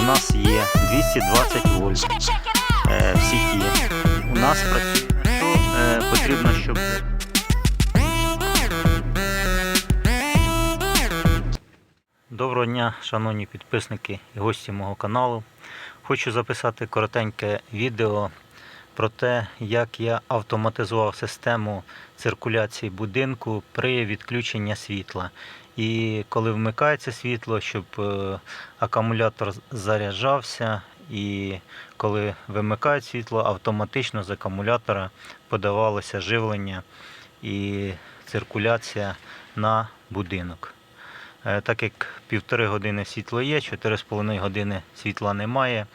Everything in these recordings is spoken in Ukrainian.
у нас є 220 вольт е, в сіті. У нас працює. Е, потрібно, щоб Доброго дня, шановні підписники і гості мого каналу. Хочу записати коротеньке відео про те, як я автоматизував систему циркуляції будинку при відключенні світла. І коли вмикається світло, щоб е, акумулятор заряджався, і коли вимикають світло, автоматично з акумулятора подавалося живлення і циркуляція на будинок. Е, Так як півтори години світло є, 4,5 години світла немає.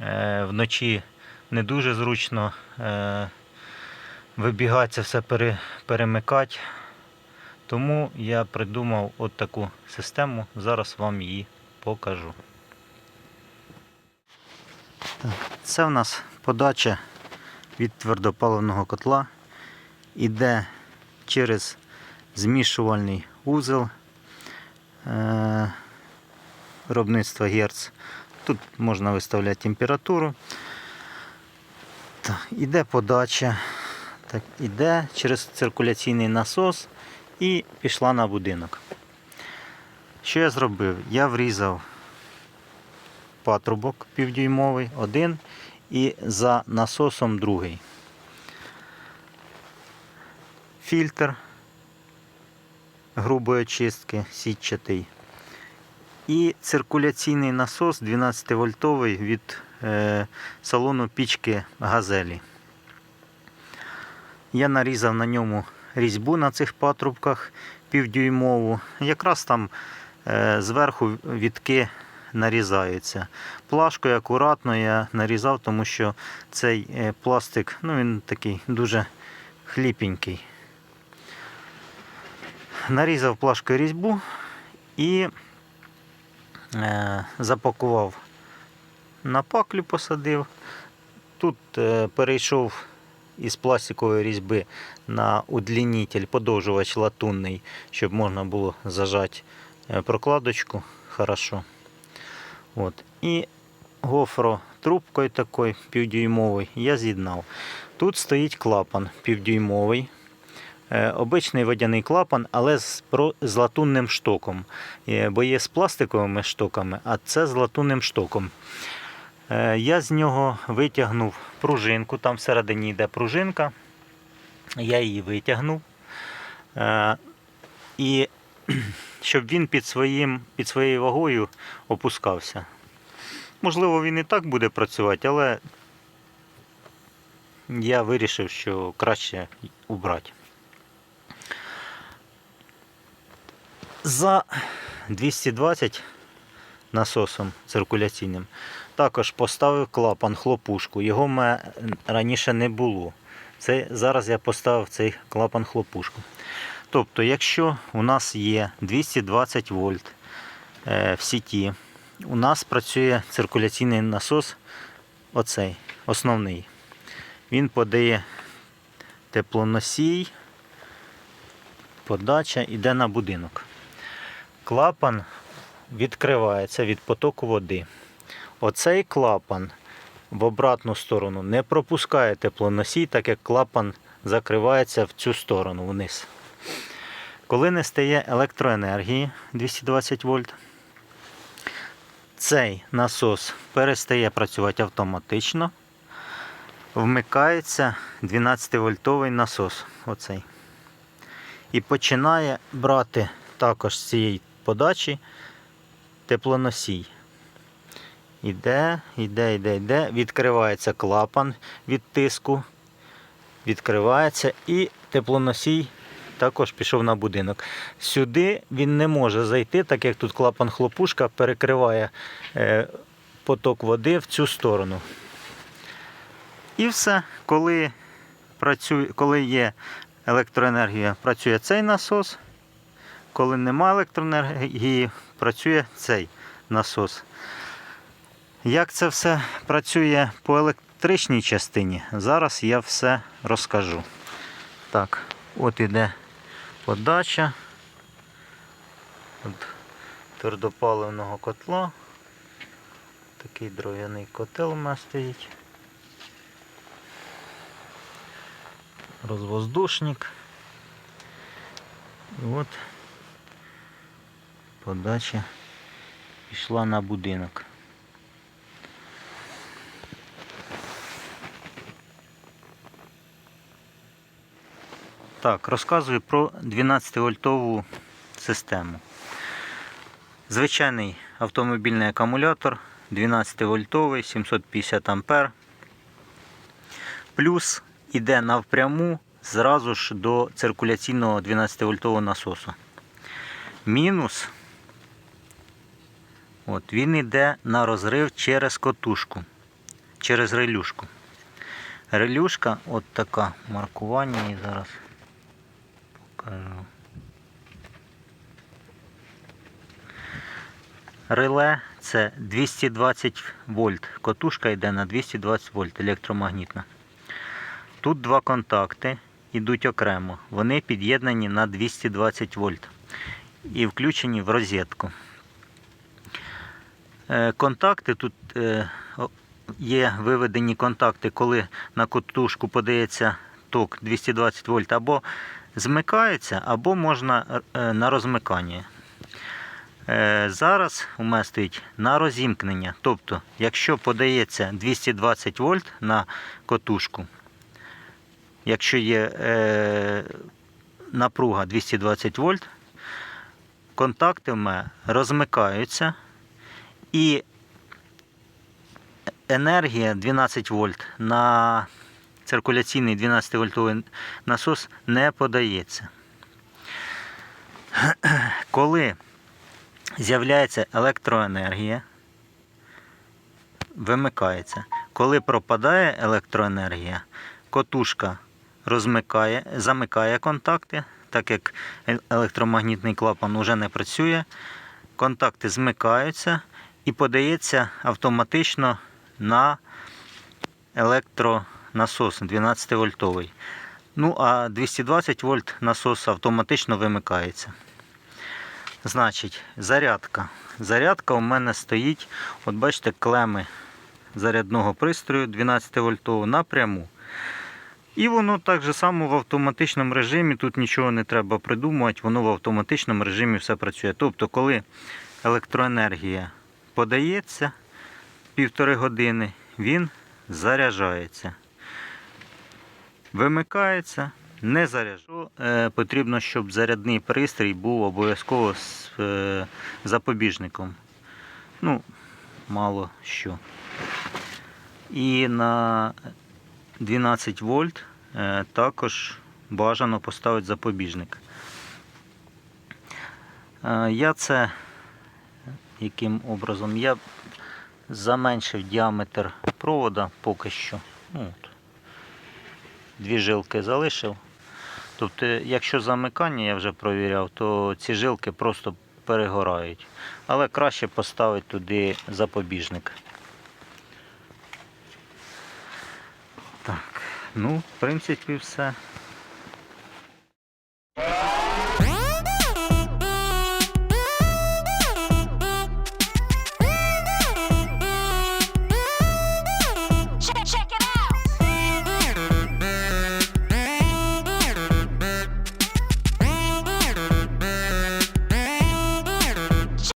Е, Вночі не дуже зручно вибігати це все перемикати. Тому я придумав от таку систему. Зараз вам її покажу. Це в нас подача від твердопаливного котла. Іде через змішувальний узел е, виробництва Герц. Тут можна виставляти температуру. Іде подача. Так, іде через циркуляційний насос і пішла на будинок. Що я зробив? Я врізав патрубок півдюймовий, один і за насосом другий. Фільтр грубої очистки сітчатий. І циркуляційний насос 12 вольтовий від е, салону пічки газелі. Я нарізав на ньому різьбу на цих патрубках півдюймову. Якраз там е, зверху вітки нарізаються. Плашкою акуратно я нарізав, тому що цей е, пластик ну, він такий дуже хліпенький. Нарізав плашкою різьбу і е, запакував на паклю, посадив. Тут перейшов із пластикової різьби на удлінитель, подовжувач латунний, щоб можна було зажати е, прокладочку хорошо. От. І гофро трубкою такою півдюймовий я з'єднав. Тут стоїть клапан півдюймовий. Е, Обичний водяний клапан, але з, з латунним штоком. Е, Бо є з пластиковими штоками, а це з латунним штоком. Е, Я з нього витягнув пружинку, там всередині йде пружинка. Я її витягнув. Е, І щоб він під, своїм, під своєю вагою опускався. Можливо, він і так буде працювати, але я вирішив, що краще убрати. За 220 насосом циркуляційним також поставив клапан хлопушку. Його в раніше не було. Це, зараз я поставив цей клапан хлопушку. Тобто, якщо у нас є 220 вольт е, в сіті, у нас працює циркуляційний насос, оцей основний. Він подає теплоносій, подача йде на будинок. Клапан відкривається від потоку води. Оцей клапан в обратну сторону не пропускає теплоносій, так як клапан закривається в цю сторону вниз. Коли не стає електроенергії 220 вольт, цей насос перестає працювати автоматично. Вмикається 12-вольтовий насос. Оцей. І починає брати також з цієї подачі теплоносій. Іде, іде, іде, іде. Відкривається клапан від тиску. Відкривається і теплоносій також пішов на будинок. Сюди він не може зайти, так як тут клапан хлопушка перекриває е, поток води в цю сторону. І все, коли, працює, коли є електроенергія, працює цей насос. Коли немає електроенергії, працює цей насос. Як це все працює по електричній частині, зараз я все розкажу. Так, от іде подача від твердопаливного котла. Такий дров'яний котел у мене стоїть. Розвоздушник. І от подача пішла на будинок. Так, розказую про 12-вольтову систему. Звичайний автомобільний акумулятор 12-вольтовий, 750 ампер. Плюс іде навпряму зразу ж до циркуляційного 12-вольтового насосу. Мінус от, він йде на розрив через котушку, через релюшку. Релюшка от така маркування і зараз покажу. Реле це 220 вольт. Котушка йде на 220 вольт електромагнітна. Тут два контакти йдуть окремо. Вони під'єднані на 220 вольт і включені в розетку. Е, Контакти тут е, є виведені контакти, коли на котушку подається ток 220 вольт, або змикається, або можна е, на розмикання. Е, Зараз у мене стоїть на розімкнення. Тобто, якщо подається 220 вольт на котушку, якщо є е, напруга 220 вольт, контакти в мене розмикаються і енергія 12 вольт на циркуляційний 12 вольтовий насос не подається. Коли з'являється електроенергія, вимикається. Коли пропадає електроенергія, котушка розмикає, замикає контакти, так як електромагнітний клапан вже не працює, контакти змикаються і подається автоматично на електронасос 12 вольтовий. Ну а 220 вольт насос автоматично вимикається. Значить, зарядка. Зарядка у мене стоїть, от бачите, клеми зарядного пристрою 12 вольтового напряму. І воно так же само в автоматичному режимі, тут нічого не треба придумувати, воно в автоматичному режимі все працює. Тобто, коли електроенергія подається півтори години, він заряджається. Вимикається, не заряджається. Е, потрібно, щоб зарядний пристрій був обов'язково з е, запобіжником. Ну, мало що. І на 12 вольт е, також бажано поставити запобіжник. Я це яким образом? Я заменшив діаметр провода поки що. Ну, от. Дві жилки залишив. Тобто, якщо замикання я вже провіряв, то ці жилки просто перегорають. Але краще поставити туди запобіжник. Так, ну, в принципі, все.